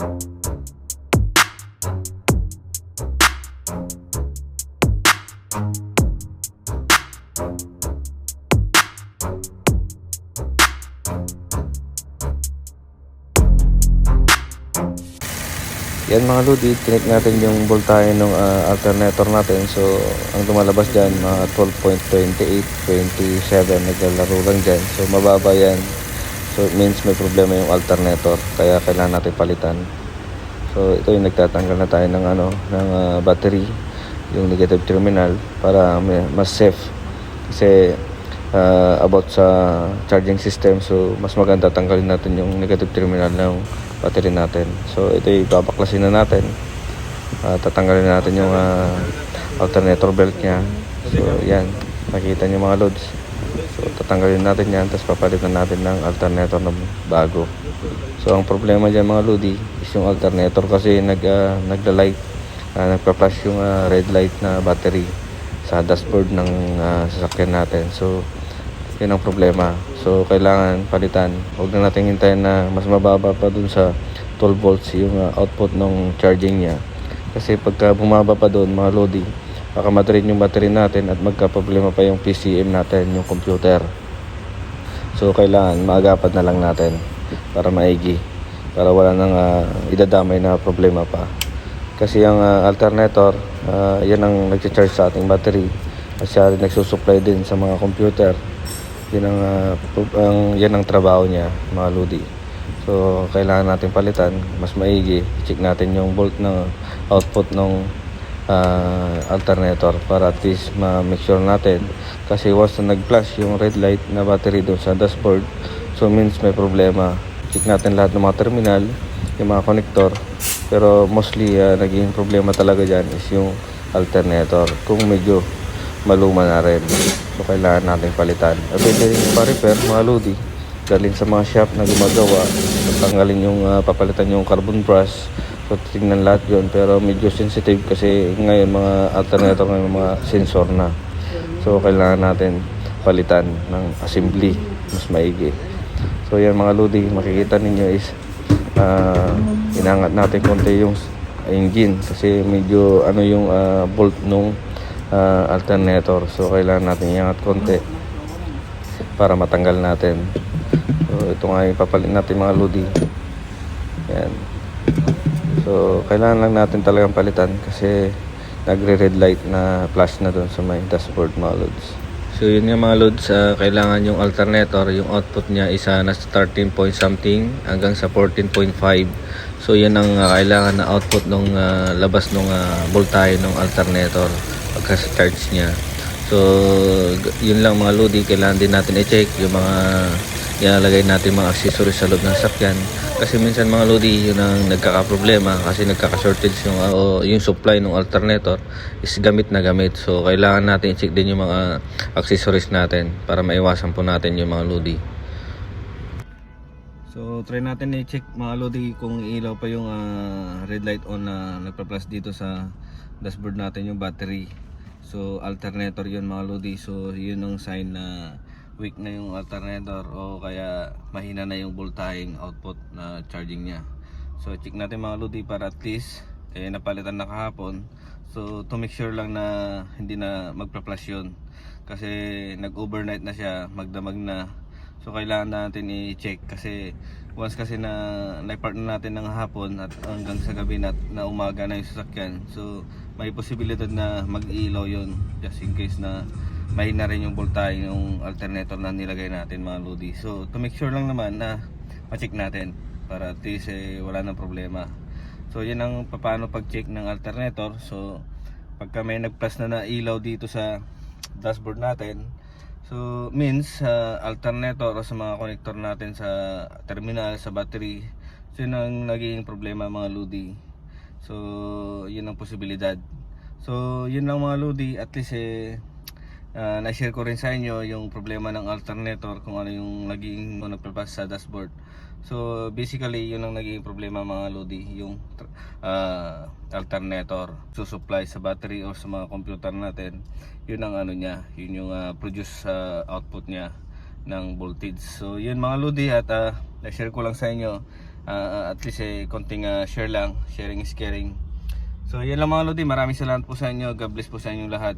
Yan mga lodi, tinik natin yung voltahe ng ah, alternator natin. So, ang lumalabas dyan, mga 12.28, 27, naglalaro lang dyan. So, mababa yan. So, it means may problema yung alternator. Kaya kailangan natin palitan. So, ito yung nagtatanggal na tayo ng, ano, ng ah, battery, yung negative terminal, para mas safe. Kasi, ah, about sa charging system, so, mas maganda tanggalin natin yung negative terminal ng battery natin. So ito yung babaklasin na natin. Ah, tatanggalin natin yung ah, alternator belt niya. So yan, makita niyo mga loads. So tatanggalin natin yan, tapos papalitan natin ng alternator na bago. So ang problema dyan mga lodi is yung alternator kasi nag, ah, nagla-light, ah, nagpa-flash yung ah, red light na battery sa dashboard ng ah, sasakyan natin. So yun ang problema. So, kailangan palitan. Huwag na natin hintayin na mas mababa pa dun sa 12 volts yung uh, output ng charging niya. Kasi pagka bumaba pa doon, mga loading, baka matrain yung battery natin at magka-problema pa yung PCM natin, yung computer. So, kailangan maagapan na lang natin para maigi. Para wala nang uh, idadamay na problema pa. Kasi ang uh, alternator, uh, yan ang nag-charge sa ating battery. At siya rin nagsusupply din sa mga computer. Yan ang, pro- ang, yan ang trabaho niya, mga lodi. So, kailangan natin palitan. Mas maigi. Check natin yung volt ng output ng ah, alternator para at least ma-make sure natin. Kasi once na nag-flash yung red light na battery doon sa dashboard, so means may problema. Check natin lahat ng mga terminal, yung mga connector. Pero mostly, ah, naging problema talaga dyan is yung alternator. Kung medyo maluma na rin. So, kailangan natin palitan. Pwede rin pa-repair, mga lodi. Dalhin sa mga shop na gumagawa. Tanggalin yung, ah, papalitan yung carbon brush. So, tingnan lahat yun. Pero medyo sensitive kasi ngayon mga alternator ngayon mga sensor na. So, kailangan natin palitan ng assembly. Mas maigi. So, yan mga lodi. Makikita ninyo is ah, inangat natin konti yung engine kasi medyo ano yung ah, bolt nung ah, alternator so kailangan natin iangat konti para matanggal natin so ito nga yung papalit natin mga lodi yan so kailangan lang natin talagang palitan kasi nagre red light na flash na doon sa may dashboard mga loads So yun nga mga loads, ah, kailangan yung alternator, yung output niya isa na 13 point something hanggang sa 14.5. So yan ang ah, kailangan na output ng labas ng voltahe ng alternator pagka sa charge niya. So yun lang mga lodi, kailangan din natin i-check yung mga ilalagay natin mga accessories sa loob ng sakyan. Kasi minsan mga lodi, yun ang nagkakaproblema kasi nagkaka-shortage yung, o yung supply ng alternator is gamit na gamit. So kailangan natin i-check din yung mga accessories natin para maiwasan po natin yung mga lodi. So try natin i-check mga lodi kung ilaw pa yung ah, red light on na nagpa-plus dito sa dashboard natin yung battery. So alternator yun mga lodi. So yun ang sign na weak na yung alternator o kaya mahina na yung voltaheng output na charging niya. So check natin mga lodi para at least eh napalitan na kahapon. So to make sure lang na hindi na magpa-flash yun. Kasi nag-overnight na siya, magdamag na. So kailangan natin i-check kasi once kasi na na-part na natin ng hapon at hanggang sa gabi na, na umaga na yung sasakyan. So may posibilidad na mag-ilaw yon just in case na mahina rin yung voltahe yung alternator na nilagay natin mga lodi. So to make sure lang naman na ma-check natin para at least eh, wala nang problema. So yan ang paano pag-check ng alternator. So pagka may nag-plus na na ilaw dito sa dashboard natin, So means sa alternator o sa mga connector natin sa terminal, sa battery, so yun ang naging problema mga lodi. So yun ang posibilidad. So yun lang mga lodi, at least eh ah, na-share ko rin sa inyo yung problema ng alternator kung ano yung naging nagpapas sa dashboard. So basically yun ang naging problema mga lodi, yung ah, alternator susupply sa battery o sa mga computer natin. Yun ang ano niya, yun yung ah, produce sa output niya ng voltage. So yun mga lodi at ah, na-share ko lang sa inyo Ah, at least eh, konting ah, share lang. Sharing is caring. So yan lang mga lodi. Maraming salamat po sa inyo. God bless po sa inyong lahat.